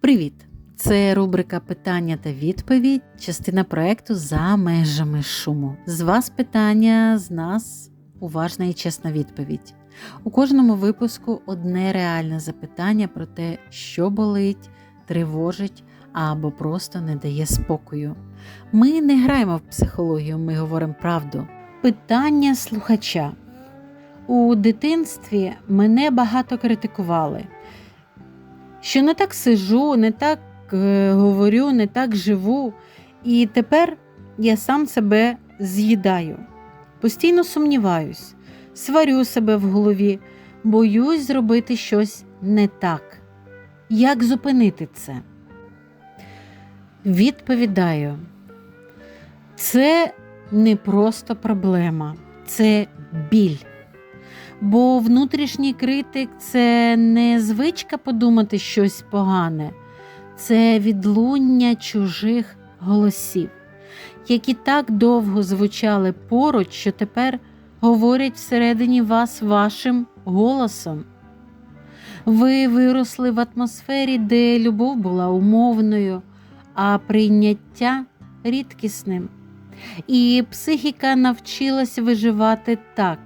Привіт! Це рубрика Питання та відповідь, частина проекту за межами шуму. З вас питання, з нас уважна і чесна відповідь. У кожному випуску одне реальне запитання про те, що болить, тривожить або просто не дає спокою. Ми не граємо в психологію, ми говоримо правду. Питання слухача. У дитинстві мене багато критикували, що не так сижу, не так е, говорю, не так живу, і тепер я сам себе з'їдаю. Постійно сумніваюсь, сварю себе в голові, боюсь зробити щось не так. Як зупинити це? Відповідаю, це не просто проблема, це біль. Бо внутрішній критик це не звичка подумати щось погане, це відлуння чужих голосів, які так довго звучали поруч, що тепер говорять всередині вас вашим голосом. Ви виросли в атмосфері, де любов була умовною, а прийняття рідкісним. І психіка навчилась виживати так.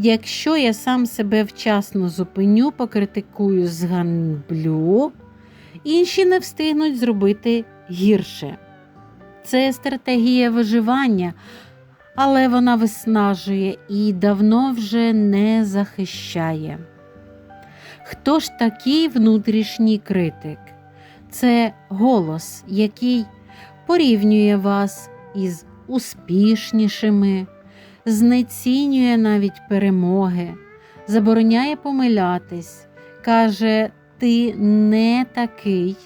Якщо я сам себе вчасно зупиню, покритикую, зганблю, інші не встигнуть зробити гірше. Це стратегія виживання, але вона виснажує і давно вже не захищає. Хто ж такий внутрішній критик? Це голос, який порівнює вас із успішнішими знецінює навіть перемоги, забороняє помилятись, каже, ти не такий,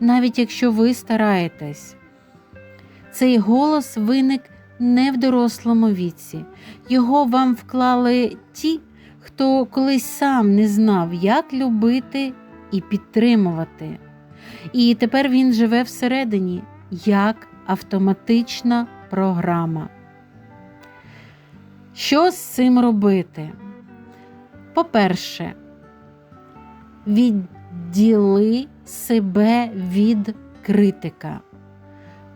навіть якщо ви стараєтесь. Цей голос виник не в дорослому віці, його вам вклали ті, хто колись сам не знав, як любити і підтримувати. І тепер він живе всередині як автоматична програма. Що з цим робити? По-перше, відділи себе від критика.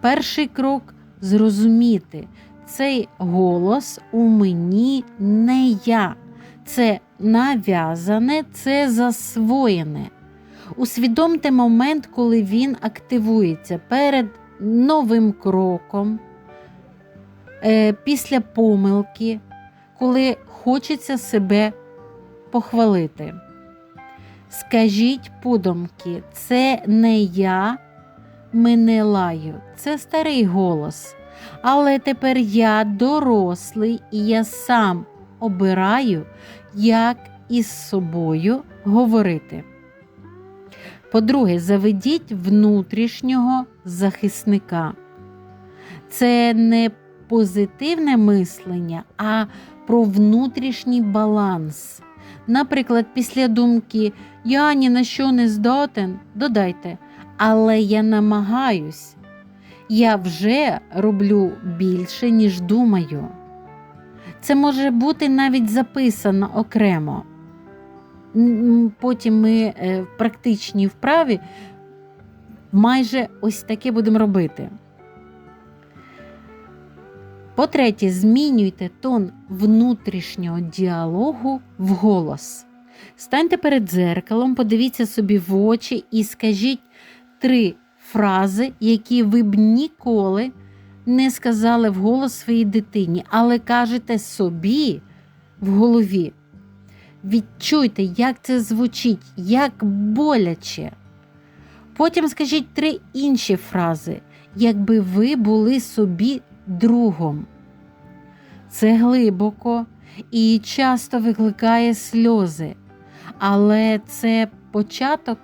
Перший крок зрозуміти, цей голос у мені не я, це нав'язане, це засвоєне. Усвідомте момент, коли він активується перед новим кроком, е, після помилки, коли хочеться себе похвалити. Скажіть подумки, це не я мене лаю, це старий голос. Але тепер я дорослий і я сам обираю, як із собою говорити. По-друге, заведіть внутрішнього захисника. Це не позитивне мислення, а про внутрішній баланс. Наприклад, після думки Я ні на що не здатен, додайте, але я намагаюсь, я вже роблю більше, ніж думаю. Це може бути навіть записано окремо. Потім ми е, в практичній вправі майже ось таке будемо робити. По-третє, змінюйте тон внутрішнього діалогу в голос. Станьте перед дзеркалом, подивіться собі в очі і скажіть три фрази, які ви б ніколи не сказали вголос своїй дитині, але кажете собі в голові. Відчуйте, як це звучить, як боляче. Потім скажіть три інші фрази, якби ви були собі другом. Це глибоко і часто викликає сльози, але це початок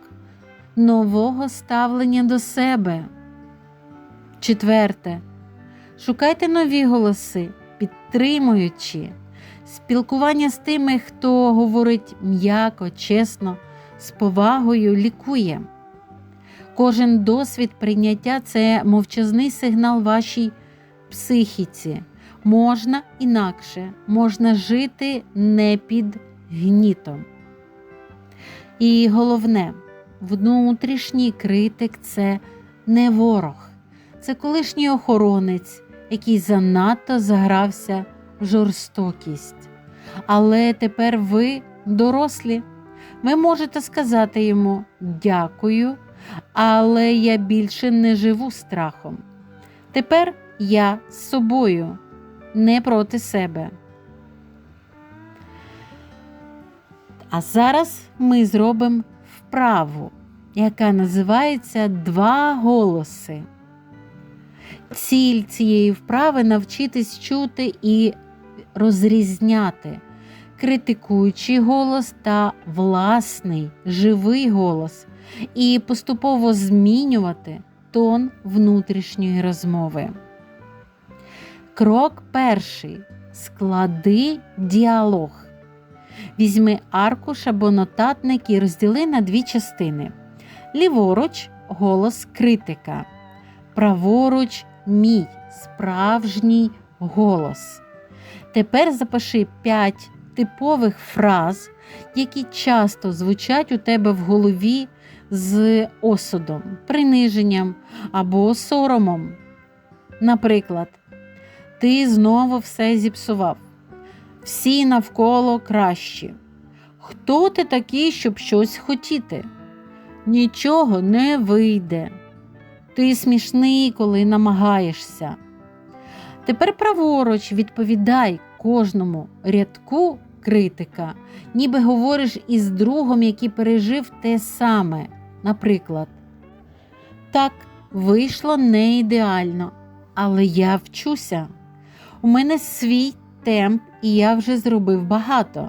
нового ставлення до себе. Четверте. Шукайте нові голоси, підтримуючи, спілкування з тими, хто говорить м'яко, чесно, з повагою лікує. Кожен досвід прийняття це мовчазний сигнал вашій психіці. Можна інакше, можна жити не під гнітом. І головне, внутрішній критик це не ворог, це колишній охоронець, який занадто загрався в жорстокість. Але тепер ви дорослі. Ви можете сказати йому дякую, але я більше не живу страхом. Тепер я з собою, не проти себе. А зараз ми зробимо вправу, яка називається Два голоси. Ціль цієї вправи навчитись чути і розрізняти критикуючий голос та власний живий голос, і поступово змінювати тон внутрішньої розмови. Крок перший. Склади діалог. Візьми аркуш або нотатник і розділи на дві частини. Ліворуч голос критика. Праворуч мій справжній голос. Тепер запиши 5 типових фраз, які часто звучать у тебе в голові з осудом, приниженням або соромом. Наприклад, ти знову все зіпсував. Всі навколо кращі. Хто ти такий, щоб щось хотіти? Нічого не вийде. Ти смішний, коли намагаєшся. Тепер праворуч відповідай кожному рядку критика, ніби говориш із другом, який пережив те саме. Наприклад, так, вийшло не ідеально, але я вчуся. У мене свій темп, і я вже зробив багато.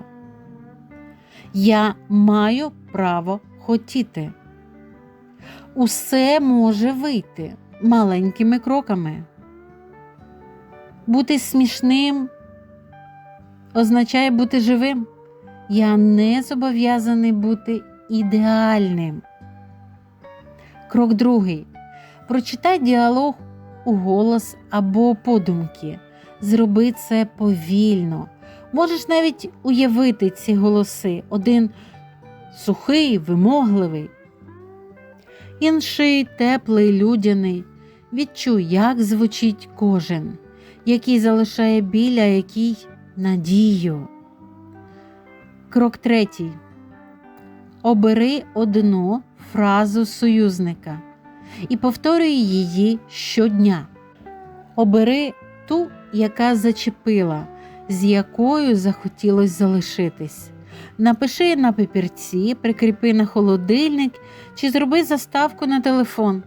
Я маю право хотіти. Усе може вийти маленькими кроками. Бути смішним означає бути живим. Я не зобов'язаний бути ідеальним. Крок другий. Прочитай діалог у голос або подумки. Зроби це повільно. Можеш навіть уявити ці голоси. Один сухий, вимогливий, інший теплий, людяний. Відчуй, як звучить кожен, який залишає біля, який надію. Крок третій. Обери одну фразу союзника і повторюй її щодня. Обери ту, яка зачепила, з якою захотілося залишитись. Напиши на папірці, прикріпи на холодильник чи зроби заставку на телефон.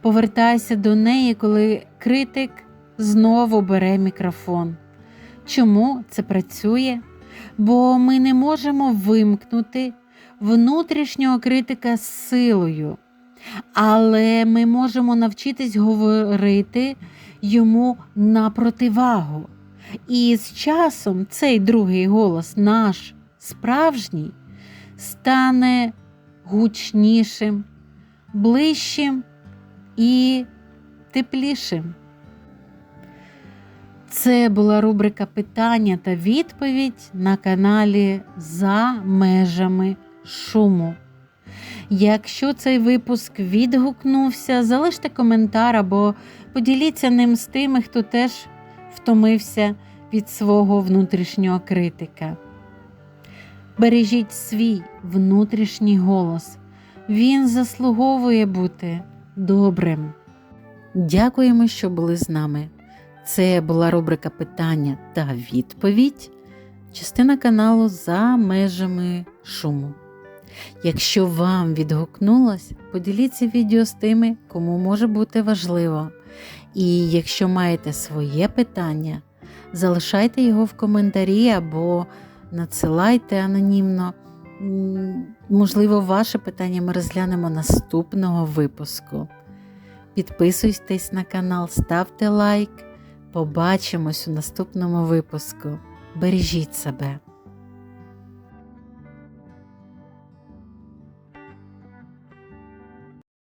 Повертайся до неї, коли критик знову бере мікрофон. Чому це працює? Бо ми не можемо вимкнути внутрішнього критика силою, але ми можемо навчитись говорити йому на противагу. І з часом цей другий голос, наш справжній, стане гучнішим, ближчим і теплішим. Це була рубрика питання та відповідь на каналі За межами шуму. Якщо цей випуск відгукнувся, залиште коментар або поділіться ним з тими, хто теж втомився від свого внутрішнього критика. Бережіть свій внутрішній голос. Він заслуговує бути добрим. Дякуємо, що були з нами. Це була рубрика питання та відповідь, частина каналу за межами шуму. Якщо вам відгукнулось, поділіться відео з тими, кому може бути важливо. І якщо маєте своє питання, залишайте його в коментарі або надсилайте анонімно. Можливо, ваше питання ми розглянемо наступного випуску. Підписуйтесь на канал, ставте лайк. Побачимось у наступному випуску. Бережіть себе!